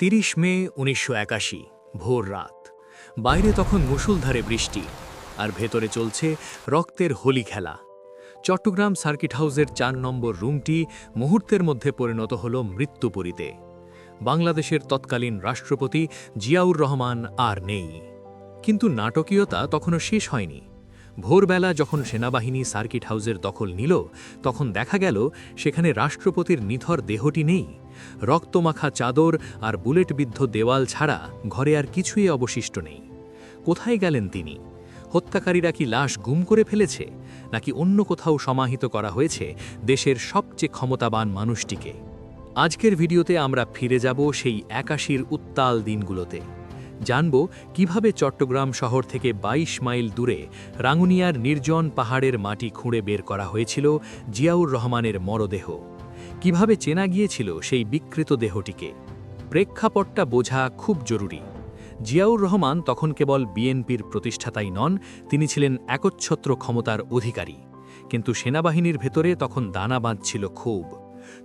তিরিশ মে উনিশশো একাশি, ভোর রাত। বাইরে তখন মুষলধারে বৃষ্টি আর ভেতরে চলছে রক্তের হোলি খেলা। চট্টগ্রাম সার্কিট হাউসের চার নম্বর রুমটি মুহূর্তের মধ্যে পরিণত হল মৃত্যুপুরীতে। বাংলাদেশের তৎকালীন রাষ্ট্রপতি জিয়াউর রহমান আর নেই। কিন্তু নাটকীয়তা তখনও শেষ হয়নি। ভোরবেলা যখন সেনাবাহিনী সার্কিট হাউসের দখল নিল, তখন দেখা গেল সেখানে রাষ্ট্রপতির নিথর দেহটি নেই। রক্তমাখা চাদর আর বুলেটবিদ্ধ দেওয়াল ছাড়া ঘরে আর কিছুই অবশিষ্ট নেই। কোথায় গেলেন তিনি? হত্যাকারীরা কি লাশ গুম করে ফেলেছে, নাকি অন্য কোথাও সমাহিত করা হয়েছে দেশের সবচেয়ে ক্ষমতাবান মানুষটিকে? আজকের ভিডিওতে আমরা ফিরে যাব সেই একাশির উত্তাল দিনগুলোতে। জানব কীভাবে চট্টগ্রাম শহর থেকে ২২ মাইল দূরে রাঙ্গুনিয়ার নির্জন পাহাড়ের মাটি খুঁড়ে বের করা হয়েছিল জিয়াউর রহমানের মরদেহ। কীভাবে চেনা গিয়েছিল সেই বিকৃত দেহটিকে? প্রেক্ষাপটটা বোঝা খুব জরুরি। জিয়াউর রহমান তখন কেবল বিএনপির প্রতিষ্ঠাতাই নন, তিনি ছিলেন একচ্ছত্র ক্ষমতার অধিকারী। কিন্তু সেনাবাহিনীর ভেতরে তখন দানা বাঁধছিল খুব।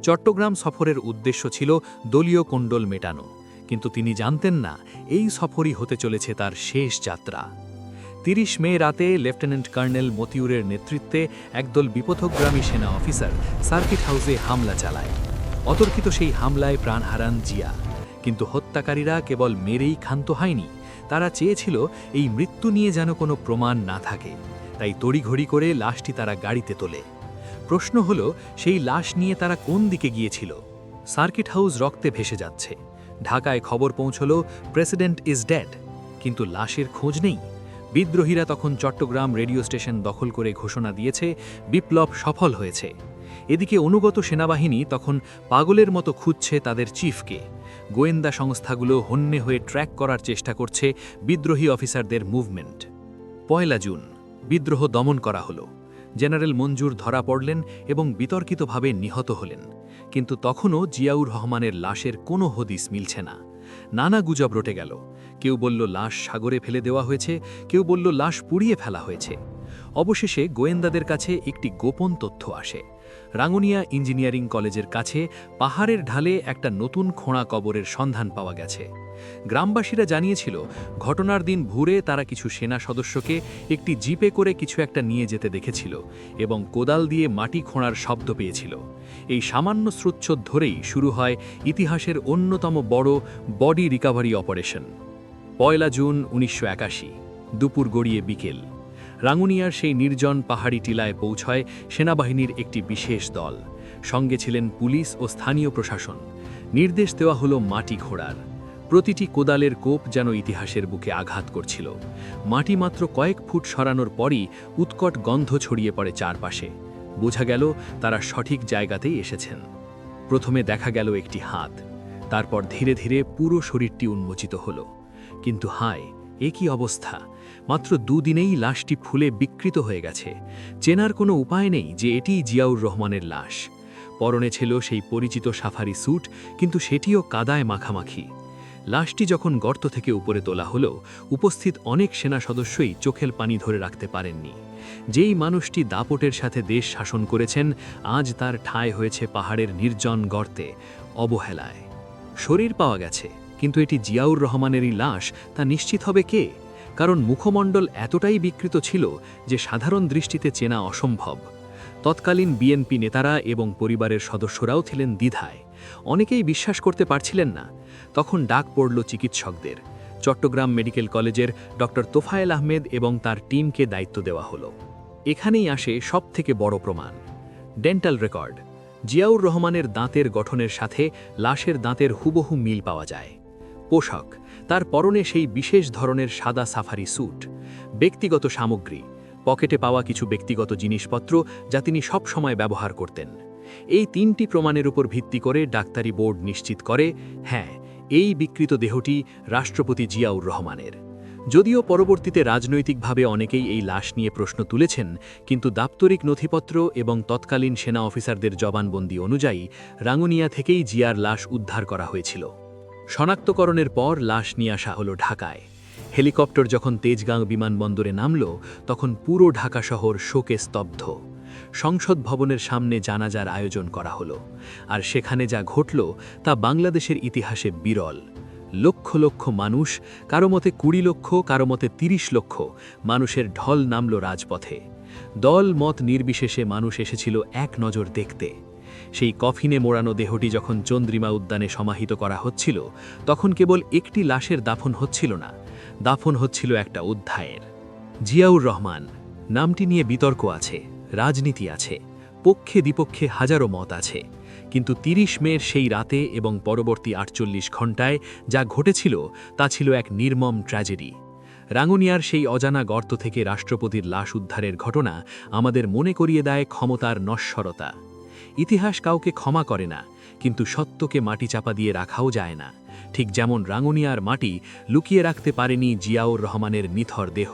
চট্টগ্রাম সফরের উদ্দেশ্য ছিল দলীয় কোণ্ডল মেটানো। কিন্তু তিনি জানতেন না এই সফরই হতে চলেছে তার শেষ যাত্রা। তিরিশ মে রাতে লেফটেন্যান্ট কর্নেল মতিউরের নেতৃত্বে একদল বিপথগ্রামী সেনা অফিসার সার্কিট হাউসে হামলা চালায়। অতর্কিত সেই হামলায় প্রাণ হারান জিয়া। কিন্তু হত্যাকারীরা কেবল মেরেই ক্ষান্ত হয়নি, তারা চেয়েছিল এই মৃত্যু নিয়ে যেন কোনো প্রমাণ না থাকে, তাই তড়িঘড়ি করে লাশটি তারা গাড়িতে তোলে। প্রশ্ন হল, সেই লাশ নিয়ে তারা কোন দিকে গিয়েছিল? সার্কিট হাউস রক্তে ভেসে যাচ্ছে। ঢাকায় খবর পৌঁছল, প্রেসিডেন্ট ইজ ডেড, কিন্তু লাশের খোঁজ নেই। বিদ্রোহীরা তখন চট্টগ্রাম রেডিও স্টেশন দখল করে ঘোষণা দিয়েছে, বিপ্লব সফল হয়েছে। এদিকে অনুগত সেনাবাহিনী তখন পাগলের মতো খুঁজছে তাদের চিফকে। গোয়েন্দা সংস্থাগুলো হন্যে হয়ে ট্র্যাক করার চেষ্টা করছে বিদ্রোহী অফিসারদের মুভমেন্ট। পয়লা জুন, বিদ্রোহ দমন করা হলো। জেনারেল মঞ্জুর ধরা পড়লেন এবং বিতর্কিতভাবে নিহত হলেন। কিন্তু তখনও জিয়াউর রহমানের লাশের কোনো হদিস মিলছে না। নানা গুজব রটে গেল। কেউ বলল, লাশ সাগরে ফেলে দেওয়া হয়েছে। কেউ বলল, লাশ পুড়িয়ে ফেলা হয়েছে। অবশেষে গোয়েন্দাদের কাছে একটি গোপন তথ্য আসে। রাঙ্গুনিয়া ইঞ্জিনিয়ারিং কলেজের কাছে পাহাড়ের ঢালে একটা নতুন খোঁড়া কবরের সন্ধান পাওয়া গেছে। গ্রামবাসীরা জানিয়েছিল, ঘটনার দিন ভোরে তারা কিছু সেনা সদস্যকে একটি জিপে করে কিছু একটা নিয়ে যেতে দেখেছিল এবং কোদাল দিয়ে মাটি খোঁড়ার শব্দ পেয়েছিল। এই সামান্য স্রোচ্ছদ ধরেই শুরু হয় ইতিহাসের অন্যতম বড় বডি রিকাভারি অপারেশন। পয়লা জুন উনিশশো একাশি, দুপুর গড়িয়ে বিকেল। রাঙ্গুনিয়ার সেই নির্জন পাহাড়ি টিলায় পৌঁছয় সেনাবাহিনীর একটি বিশেষ দল। সঙ্গে ছিলেন পুলিশ ও স্থানীয় প্রশাসন। নির্দেশ দেওয়া হলো মাটি খোঁড়ার। প্রতিটি কোদালের কোপ যেন ইতিহাসের বুকে আঘাত করছিল। মাটি মাত্র কয়েক ফুট সরানোর পরই উৎকট গন্ধ ছড়িয়ে পড়ে চারপাশে। বোঝা গেল তারা সঠিক জায়গাতেই এসেছেন। প্রথমে দেখা গেল একটি হাত। তারপর ধীরে ধীরে পুরো শরীরটি উন্মোচিত হল। কিন্তু হায়, এ কি অবস্থা? মাত্র দুদিনেই লাশটি ফুলে বিকৃত হয়ে গেছে। চেনার কোনো উপায় নেই যে এটিই জিয়াউর রহমানের লাশ। পরনে ছিল সেই পরিচিত সাফারি স্যুট, কিন্তু সেটিও কাদায় মাখামাখি। লাশটি যখন গর্ত থেকে উপরে তোলা হলো, উপস্থিত অনেক সেনা সদস্যই চোখের পানি ধরে রাখতে পারেননি। যেই মানুষটি দাপটের সাথে দেশ শাসন করেছেন, আজ তার ঠাঁই হয়েছে পাহাড়ের নির্জন গর্তে, অবহেলায়। শরীর পাওয়া গেছে, কিন্তু এটি জিয়াউর রহমানেরই লাশ, তা নিশ্চিত হবে কে? কারণ মুখমণ্ডল এতটাই বিকৃত ছিল যে সাধারণ দৃষ্টিতে চেনা অসম্ভব। তৎকালীন বিএনপি নেতারা এবং পরিবারের সদস্যরাও ছিলেন দ্বিধায়। অনেকেই বিশ্বাস করতে পারছিলেন না। তখন ডাক পড়ল চিকিৎসকদের। চট্টগ্রাম মেডিকেল কলেজের ডক্টর তোফায়েল আহমেদ এবং তার টিমকে দায়িত্ব দেওয়া হলো। এখানেই আসে সবথেকে বড় প্রমাণ। Dental record. জিয়াউর রহমানের দাঁতের গঠনের সাথে লাশের দাঁতের হুবহু মিল পাওয়া যায়। পোশাক। তার পরনে সেই বিশেষ ধরনের সাদা সাফারি স্যুট। ব্যক্তিগত সামগ্রী। পকেটে পাওয়া কিছু ব্যক্তিগত জিনিসপত্র যা তিনি সবসময় ব্যবহার করতেন। এই তিনটি প্রমাণের উপর ভিত্তি করে ডাক্তারি বোর্ড নিশ্চিত করে হ্যাঁ এই বিকৃত দেহটি রাষ্ট্রপতি জিয়াউর রহমানের। যদিও পরবর্তীতে রাজনৈতিকভাবে অনেকেই এই লাশ নিয়ে প্রশ্ন তুলেছেন, কিন্তু দাপ্তরিক নথিপত্র এবং তৎকালীন সেনা অফিসারদের জবানবন্দি অনুযায়ী রাঙ্গুনিয়া থেকেই জিয়ার লাশ উদ্ধার করা হয়েছিল। শনাক্তকরণের পর লাশ নিয়ে আসা হলো ঢাকায়। হেলিকপ্টার যখন তেজগাঁও বিমানবন্দরে নামল, তখন পুরো ঢাকা শহর শোকে স্তব্ধ। সংসদ ভবনের সামনে জানাজার আয়োজন করা হলো, আর সেখানে যা ঘটল তা বাংলাদেশের ইতিহাসে বিরল। লক্ষ লক্ষ মানুষ, কারও মতে কুড়ি লক্ষ, কারও মতে তিরিশ লক্ষ মানুষের ঢল নামল রাজপথে। দল মত নির্বিশেষে মানুষ এসেছিল এক নজর দেখতে। সেই কফিনে মোড়ানো দেহটি যখন চন্দ্রিমা উদ্যানে সমাহিত করা হচ্ছিল, তখন কেবল একটি লাশের দাফন হচ্ছিল না, দাফন হচ্ছিল একটা অধ্যায়ের। জিয়াউর রহমান, নামটি নিয়ে বিতর্ক আছে। রাজনীতি আছে, পক্ষে দ্বিপক্ষে হাজারো মত আছে। কিন্তু তিরিশ মের সেই রাতে এবং পরবর্তী আটচল্লিশ ঘণ্টায় যা ঘটেছিল তা ছিল এক নির্মম ট্র্যাজেডি। রাঙ্গুনিয়ার সেই অজানা গর্ত থেকে রাষ্ট্রপতির লাশ উদ্ধারের ঘটনা আমাদের মনে করিয়ে দেয় ক্ষমতার নশ্বরতা। ইতিহাস কাউকে ক্ষমা করে না, কিন্তু সত্যকে মাটি চাপা দিয়ে রাখাও যায় না। ঠিক যেমন রাঙ্গুনিয়ার মাটি লুকিয়ে রাখতে পারেনি জিয়াউর রহমানের নিথর দেহ।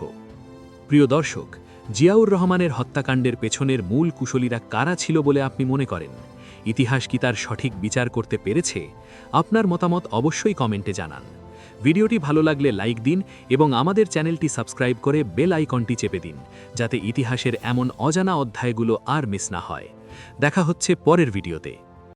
প্রিয় দর্শক জিয়াউর রহমানের হত্যাকাণ্ডের পেছনের মূল কুশলীরা কারা ছিল বলে আপনি মনে করেন? ইতিহাস কি তার সঠিক বিচার করতে পেরেছে? আপনার মতামত অবশ্যই কমেন্টে জানান। ভিডিওটি ভালো লাগলে লাইক দিন এবং আমাদের চ্যানেলটি সাবস্ক্রাইব করে বেল আইকনটি চেপে দিন, যাতে ইতিহাসের এমন অজানা অধ্যায়গুলো আর মিস না হয়। দেখা হচ্ছে পরের ভিডিওতে।